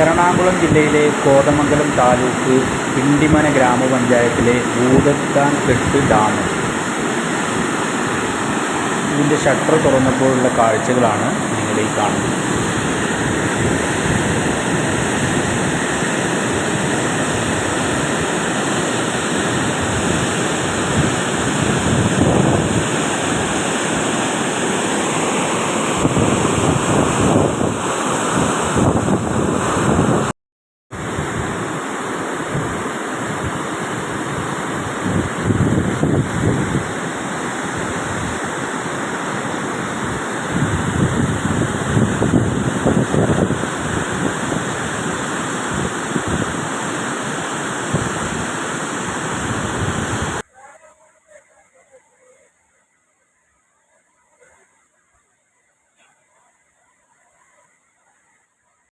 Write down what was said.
എറണാകുളം ജില്ലയിലെ കോതമംഗലം താലൂക്ക് പിണ്ടിമന ഗ്രാമപഞ്ചായത്തിലെ ഭൂതത്താൻകെട്ട് ഡാം. ഇതിന്റെ ഷട്ടർ തുറന്നപ്പോഴുള്ള കാഴ്ചകളാണ് നിങ്ങൾ ഈ കാണുന്നത്.